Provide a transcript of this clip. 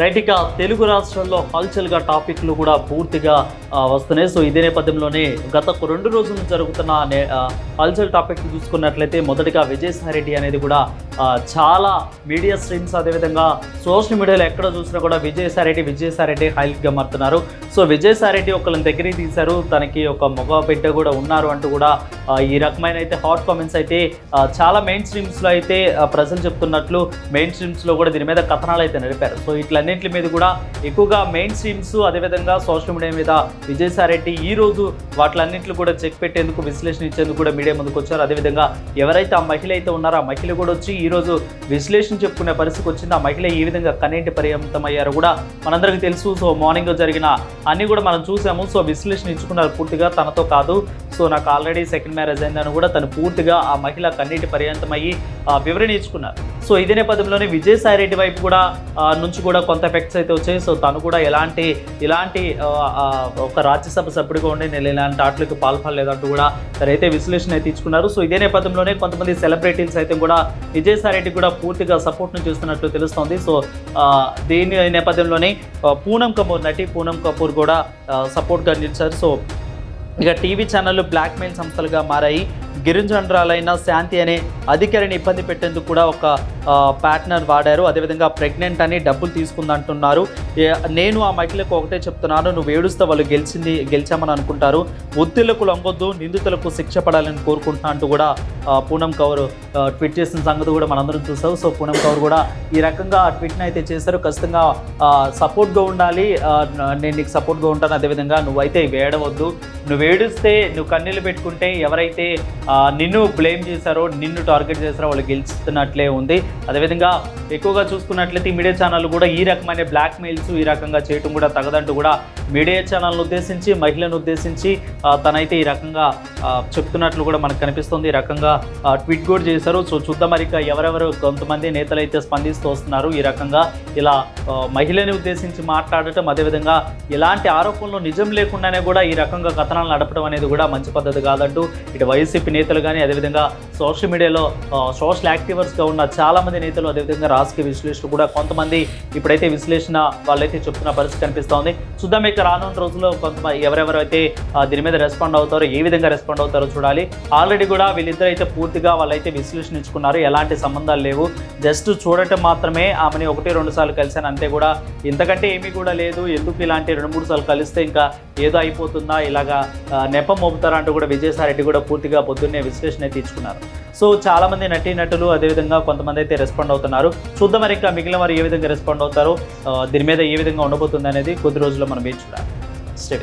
Right ఇక తెలుగు రాష్ట్రాల్లో హల్చల్గా టాపిక్లు కూడా పూర్తిగా వస్తున్నాయి. సో ఇదే నేపథ్యంలోనే గత రెండు రోజులు జరుగుతున్న నే- హల్చల్ టాపిక్ చూసుకున్నట్లయితే మొదటిగా విజయసాయిరెడ్డి అనేది కూడా చాలా మీడియా స్ట్రీమ్స్ అదేవిధంగా సోషల్ మీడియాలో ఎక్కడ చూసినా కూడా విజయసాయిరెడ్డి విజయసాయిరెడ్డి హైలైట్గా మారుతున్నారు. సో విజయసాయిరెడ్డి ఒకళ్ళని దగ్గరికి తీశారు. తనకి ఒక మగ బిడ్డ కూడా ఉన్నారు అంటూ కూడా ఈ రకమైన అయితే హాట్ కామెంట్స్ అయితే చాలా మెయిన్ స్ట్రీమ్స్లో అయితే ప్రజలు చెప్తున్నట్లు మెయిన్ స్ట్రీమ్స్లో కూడా దీని మీద కథనాలు అయితే నడిపారు సో ఇట్లన్నింటి మీద కూడా ఎక్కువగా మెయిన్ స్ట్రీమ్స్ అదేవిధంగా సోషల్ మీడియా మీద విజయసాయిరెడ్డి ఈ రోజు వాటిలన్నింటిలో కూడా చెక్ పెట్టేందుకు విశ్లేషణ ఇచ్చేందుకు కూడా మీడియా ముందుకు వచ్చారు. అదేవిధంగా ఎవరైతే ఆ మహిళ అయితే ఉన్నారో ఆ మహిళ కూడా వచ్చి ఈ రోజు విశ్లేషణ చెప్పుకునే పరిస్థితికి వచ్చింది. ఆ మహిళ ఈ విధంగా కన్నీటి పరిమితం అయ్యారో కూడా మనందరికీ తెలుసు. సో మార్నింగ్ జరిగిన అన్ని కూడా మనం చూసాము. సో విశ్లేషణ ఇచ్చుకున్నారు పూర్తిగా తనతో కాదు. సో నాకు ఆల్రెడీ సెకండ్ మ్యారేజ్ అయిందని కూడా తను పూర్తిగా ఆ మహిళ కన్నీటి పర్యంతం అయ్యి ఆ, వివరణ ఇచ్చుకున్నారు. సో ఇదే నేపథ్యంలోనే విజయసాయి రెడ్డి వైపు కూడా నుంచి కూడా కొంత ఎఫెక్ట్స్ అయితే వచ్చాయి. సో తను కూడా ఎలాంటి ఇలాంటి ఒక రాజ్యసభ సభ్యుడిగా ఉండి నేను ఇలాంటి ఆటలకు పాల్పడలేదంటూ కూడా తనైతే విశ్లేషణ అయితే ఇచ్చుకున్నారు. సో ఇదే నేపథ్యంలోనే కొంతమంది సెలబ్రిటీస్ అయితే కూడా విజయసాయి రెడ్డి కూడా పూర్తిగా సపోర్ట్ను చేస్తున్నట్లు తెలుస్తోంది. సో దీని నేపథ్యంలోనే పూనం కపూర్ నటి పూనం కపూర్ కూడా సపోర్ట్గా నిలిచారు. సో ఇక టీవీ ఛానళ్ళు బ్లాక్మెయిల్ సంస్థలుగా మారాయి. గిరిజనరాలైన శాంతి అనే అధికారిని ఇబ్బంది పెట్టేందుకు కూడా ఒక పార్ట్నర్ వాడారు. అదేవిధంగా ప్రెగ్నెంట్ అని డబ్బులు తీసుకుందంటున్నారు. నేను ఆ మహిళకు ఒకటే చెప్తున్నాను నువ్వు ఏడుస్తే వాళ్ళు గెలిచింది గెలిచామని అనుకుంటారు. ఒత్తిళ్ళకు లొంగొద్దు నిందితులకు శిక్ష పడాలని కోరుకుంటున్నా అంటూ కూడా పూనం కౌర్ ట్వీట్ చేసిన సంగతి కూడా మనందరం చూసాం. సో పూనం కౌర్ కూడా ఈ రకంగా ట్వీట్ని అయితే చేశారు. ఖచ్చితంగా సపోర్ట్గా ఉండాలి. నేను నీకు సపోర్ట్గా ఉంటాను. అదేవిధంగా నువ్వైతే వేయడవద్దు నువ్వు ఏడుస్తే నువ్వు కన్నీళ్ళు పెట్టుకుంటే ఎవరైతే నిన్ను బ్లేమ్ చేశారో నిన్ను టార్గెట్ చేశారో వాళ్ళు గెలుస్తున్నట్లే ఉంది. అదేవిధంగా ఎక్కువగా చూసుకున్నట్లయితే మీడియా ఛానల్ కూడా ఈ రకమైన బ్లాక్ మెయిల్స్ ఈ రకంగా చేయటం కూడా తగదంటూ కూడా మీడియా ఛానల్ను ఉద్దేశించి మహిళను ఉద్దేశించి తనైతే ఈ రకంగా చెప్తున్నట్లు కూడా మనకు కనిపిస్తుంది. ఈ రకంగా ట్వీట్ కూడా చేశారు. సో చూద్దాం మరి ఎవరెవరు కొంతమంది నేతలు అయితే స్పందిస్తూ వస్తున్నారు. ఈ రకంగా ఇలా మహిళని ఉద్దేశించి మాట్లాడటం అదేవిధంగా ఇలాంటి ఆరోపణలు నిజం లేకుండానే కూడా ఈ రకంగా కథనాలు నడపడం అనేది కూడా మంచి పద్ధతి కాదంటూ ఇటు వైసీపీ నేతలు కానీ అదేవిధంగా సోషల్ మీడియాలో సోషల్ యాక్టివర్స్గా ఉన్న చాలామంది నేతలు అదేవిధంగా రాజకీయ విశ్లేషకులు కూడా కొంతమంది ఇప్పుడైతే విశ్లేషణ వాళ్ళైతే చెప్తున్న పరిస్థితి కనిపిస్తోంది. చూద్దాం ఇక రానున్న రోజుల్లో కొంతమంది ఎవరెవరైతే దీని మీద రెస్పాండ్ అవుతారో ఏ విధంగా రెస్పాండ్ అవుతారో చూడాలి. ఆల్రెడీ కూడా వీళ్ళిద్దరు అయితే పూర్తిగా వాళ్ళైతే విశ్లేషించుకున్నారు ఎలాంటి సంబంధాలు లేవు. జస్ట్ చూడటం మాత్రమే ఆమెని ఒకటి రెండు సార్లు కలిశాను. అంతే కూడా ఇంతకంటే ఏమీ కూడా లేదు. ఎందుకు ఇలాంటి రెండు మూడు సార్లు కలిస్తే ఇంకా ఏదో అయిపోతుందా? ఇలాగా నెపం మోపుతారా అంటూ కూడా విజయసాయిరెడ్డి కూడా పూర్తిగా పొద్దున్నే విశ్లేషణ అయితే ఇచ్చుకున్నారు సో చాలా మంది నటీ నటులు అదేవిధంగా కొంతమంది అయితే రెస్పాండ్ అవుతున్నారు. చూద్దాం మరి ఇంకా మిగిలిన వారు ఏ విధంగా రెస్పాండ్ అవుతారో దీని మీద ఏ విధంగా ఉండబోతుంది అనేది కొద్ది రోజుల్లో మనం వేచి చూడాలి. స్టే